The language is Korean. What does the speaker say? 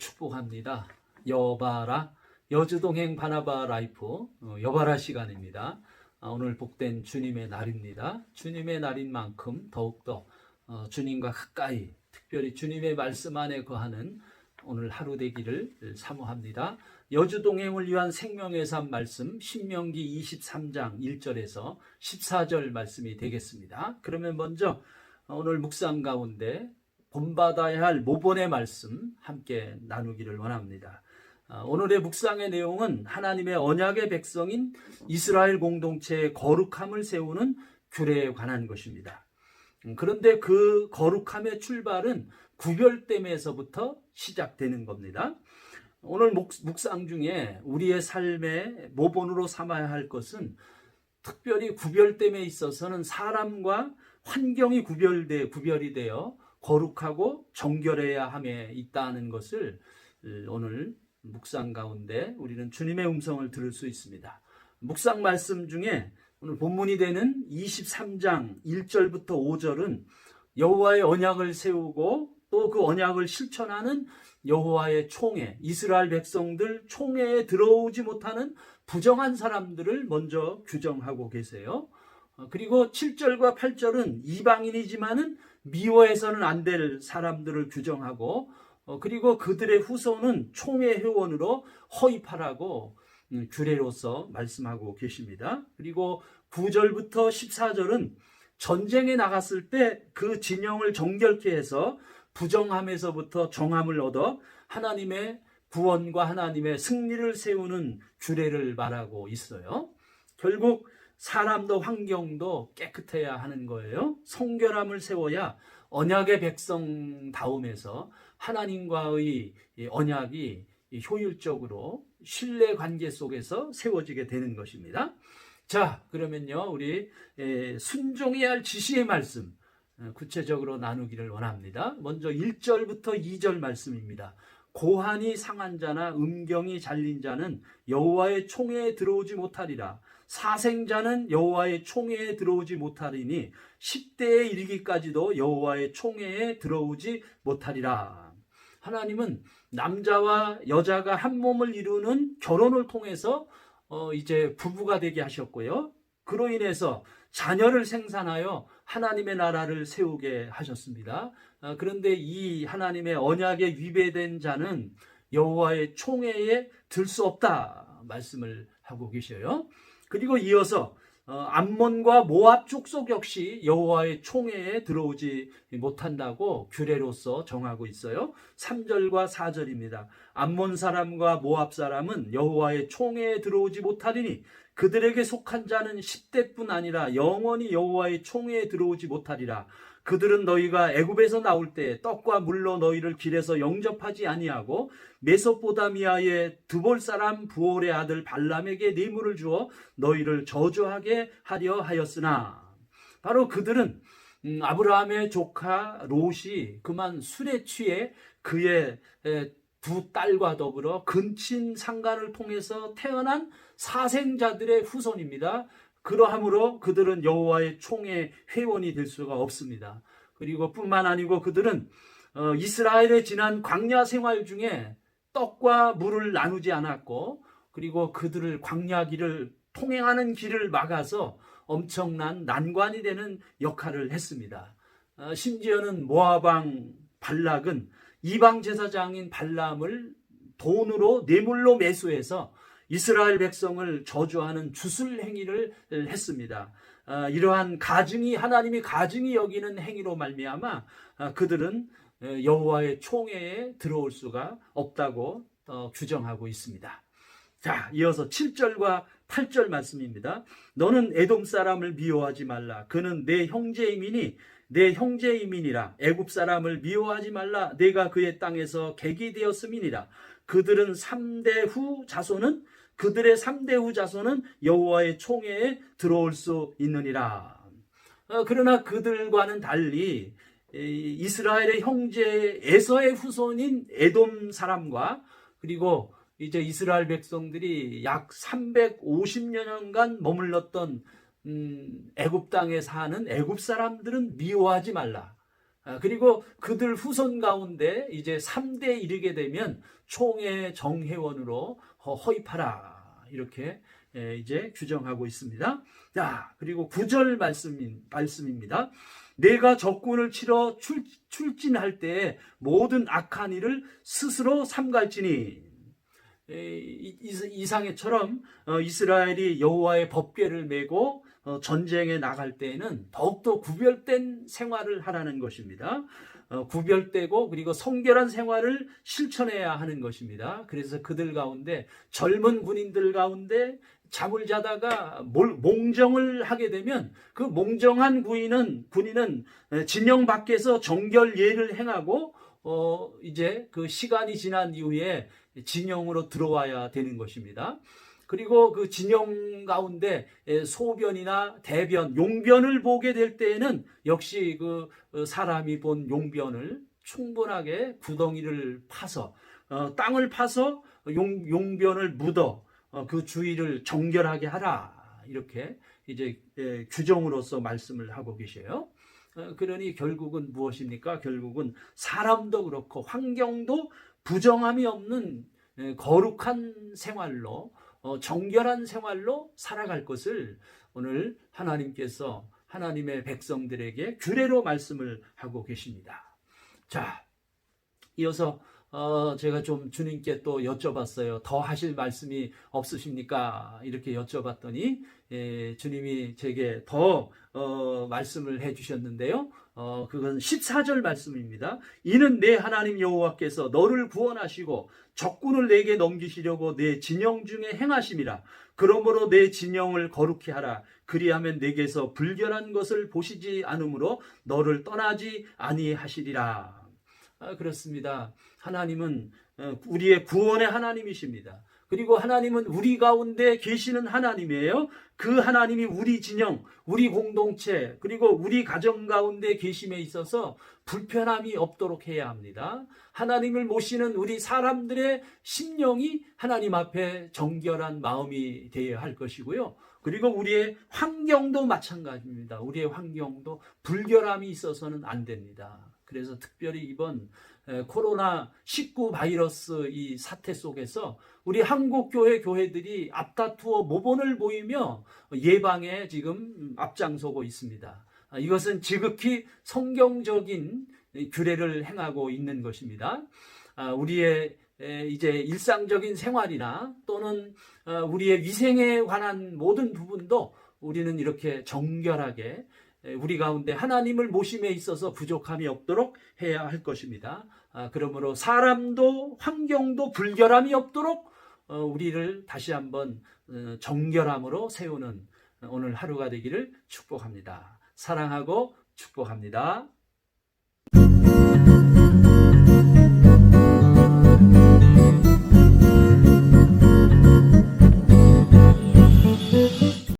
축복합니다. 여바라 여주동행 바나바 라이프 어, 여바라 시간입니다. 아, 오늘 복된 주님의 날입니다. 주님의 날인 만큼 더욱더 어, 주님과 가까이 특별히 주님의 말씀 안에 거하는 오늘 하루 되기를 사모합니다. 여주동행을 위한 생명의 삶 말씀 신명기 23장 1절에서 14절 말씀이 되겠습니다. 그러면 먼저 오늘 묵상 가운데 본받아야 할 모본의 말씀 함께 나누기를 원합니다. 아, 오늘의 묵상의 내용은 하나님의 언약의 백성인 이스라엘 공동체의 거룩함을 세우는 규례에 관한 것입니다. 음, 그런데 그 거룩함의 출발은 구별됨에서부터 시작되는 겁니다. 오늘 묵, 묵상 중에 우리의 삶의 모본으로 삼아야 할 것은 특별히 구별됨에 있어서는 사람과 환경이 구별돼 구별이 되어 거룩하고 정결해야 함에 있다는 것을 오늘 묵상 가운데 우리는 주님의 음성을 들을 수 있습니다. 묵상 말씀 중에 오늘 본문이 되는 23장 1절부터 5절은 여호와의 언약을 세우고 또 그 언약을 실천하는 여호와의 총회, 이스라엘 백성들 총회에 들어오지 못하는 부정한 사람들을 먼저 규정하고 계세요. 어, 그리고 7절과 8절은 이방인이지만은 미워해서는 안 될 사람들을 규정하고 어, 그리고 그들의 후손은 총회 회원으로 허입하라고 음, 규례로서 말씀하고 계십니다. 그리고 9절부터 14절은 전쟁에 나갔을 때 그 진영을 정결케 해서 부정함에서부터 정함을 얻어 하나님의 구원과 하나님의 승리를 세우는 규례를 말하고 있어요. 결국 사람도 환경도 깨끗해야 하는 거예요. 성결함을 세워야 언약의 백성다움에서 하나님과의 언약이 효율적으로 신뢰 관계 속에서 세워지게 되는 것입니다. 자, 그러면요, 우리 순종해야 할 지시의 말씀 구체적으로 나누기를 원합니다. 먼저 1절부터 2절 말씀입니다. 고한이 상한 자나 음경이 잘린 자는 여호와의 총회에 들어오지 못하리라. 사생자는 여호와의 총회에 들어오지 못하리니 10대에 이르기까지도 여호와의 총회에 들어오지 못하리라. 하나님은 남자와 여자가 한 몸을 이루는 결혼을 통해서 어 이제 부부가 되게 하셨고요. 그로 인해서 자녀를 생산하여 하나님의 나라를 세우게 하셨습니다. 어, 그런데 이 하나님의 언약에 위배된 자는 여호와의 총회에 들 수 없다 말씀을 하고 계셔요. 그리고 이어서 어, 암몬과 모압 족속 역시 여호와의 총회에 들어오지 못한다고 규례로서 정하고 있어요. 3절과 4절입니다. 암몬 사람과 모압 사람은 여호와의 총회에 들어오지 못하리니 그들에게 속한 자는 10대뿐 아니라 영원히 여호와의 총회에 들어오지 못하리라. 그들은 너희가 애굽에서 나올 때 떡과 물로 너희를 길에서 영접하지 아니하고 메소포다미아의 두볼 사람 부올의 아들 발람에게 뇌물을 주어 너희를 저주하게 하려 하였으나 바로 그들은 음, 아브라함의 조카 롯이 그만 술에 취해 그의 두 딸과 더불어 근친 상간을 통해서 태어난 사생자들의 후손입니다. 그러함으로 그들은 여호와의 총의 회원이 될 수가 없습니다. 그리고 뿐만 아니고 그들은 어, 이스라엘의 지난 광야 생활 중에 떡과 물을 나누지 않았고 그리고 그들을 광야 길을 통행하는 길을 막아서 엄청난 난관이 되는 역할을 했습니다. 어, 심지어는 모아방 발락은 이방 제사장인 발람을 돈으로 뇌물로 매수해서 이스라엘 백성을 저주하는 주술 행위를 했습니다. 아, 이러한 가증이 하나님이 가증이 여기는 행위로 말미암아 아, 그들은 여호와의 총회에 들어올 수가 없다고 어, 규정하고 있습니다. 자, 이어서 7절과 8절 말씀입니다. 너는 에돔 사람을 미워하지 말라. 그는 내 형제이민이 내 형제이민이라. 애굽 사람을 미워하지 말라. 내가 그의 땅에서 객이 되었음이니라. 그들은 3대 후 자손은 그들의 3대 후 자손은 여호와의 총회에 들어올 수 있느니라. 어, 그러나 그들과는 달리 이스라엘의 형제 에서의 후손인 에돔 사람과 그리고 이제 이스라엘 백성들이 약 350년간 머물렀던 음, 애굽 땅에 사는 애굽 사람들은 미워하지 말라. 아, 그리고 그들 후손 가운데 이제 3대 이르게 되면 총회 정회원으로 허- 허입하라. 이렇게 예, 이제 규정하고 있습니다. 자, 그리고 구절 말씀, 말씀입니다. 내가 적군을 치러 출, 출진할 때 모든 악한 일을 스스로 삼갈지니 이상해처럼 어, 이스라엘이 여호와의 법궤를 메고 어, 전쟁에 나갈 때에는 더욱더 구별된 생활을 하라는 것입니다. 어, 구별되고 그리고 성결한 생활을 실천해야 하는 것입니다. 그래서 그들 가운데 젊은 군인들 가운데 잠을 자다가 몰- 몽정을 하게 되면 그 몽정한 군인은 군인은 에, 진영 밖에서 정결 예를 행하고 어 이제 그 시간이 지난 이후에 진영으로 들어와야 되는 것입니다. 그리고 그 진영 가운데 에, 소변이나 대변, 용변을 보게 될 때에는 역시 그 어, 사람이 본 용변을 충분하게 구덩이를 파서 어, 땅을 파서 용, 용변을 묻어 어, 그 주위를 정결하게 하라 이렇게 이제 에, 규정으로서 말씀을 하고 계셔요. 어, 그러니 결국은 무엇입니까? 결국은 사람도 그렇고 환경도 부정함이 없는 에, 거룩한 생활로 어, 정결한 생활로 살아갈 것을 오늘 하나님께서 하나님의 백성들에게 규례로 말씀을 하고 계십니다. 자, 이어서 어, 제가 좀 주님께 또 여쭤봤어요. 더 하실 말씀이 없으십니까? 이렇게 여쭤봤더니 예, 주님이 제게 더 어, 말씀을 해주셨는데요. 어, 그건 14절 말씀입니다. 이는 내 하나님 여호와께서 너를 구원하시고 적군을 내게 넘기시려고 내 진영 중에 행하심이라. 그러므로 내 진영을 거룩히 하라. 그리하면 내게서 불결한 것을 보시지 않으므로 너를 떠나지 아니하시리라. 아, 그렇습니다. 하나님은 어, 우리의 구원의 하나님이십니다. 그리고 하나님은 우리 가운데 계시는 하나님이에요. 그 하나님이 우리 진영, 우리 공동체, 그리고 우리 가정 가운데 계심에 있어서 불편함이 없도록 해야 합니다. 하나님을 모시는 우리 사람들의 심령이 하나님 앞에 정결한 마음이 되어야 할 것이고요. 그리고 우리의 환경도 마찬가지입니다. 우리의 환경도 불결함이 있어서는 안 됩니다. 그래서 특별히 이번 에, 코로나 19 바이러스 이 사태 속에서 우리 한국 교회 교회들이 앞다투어 모본을 보이며 예방에 지금 앞장서고 있습니다. 아, 이것은 지극히 성경적인 규례를 행하고 있는 것입니다. 아, 우리의 에, 이제 일상적인 생활이나 또는 어, 우리의 위생에 관한 모든 부분도 우리는 이렇게 정결하게 에, 우리 가운데 하나님을 모심에 있어서 부족함이 없도록 해야 할 것입니다. 아, 그러므로 사람도 환경도 불결함이 없도록 어, 우리를 다시 한번 어, 정결함으로 세우는 오늘 하루가 되기를 축복합니다. 사랑하고 축복합니다.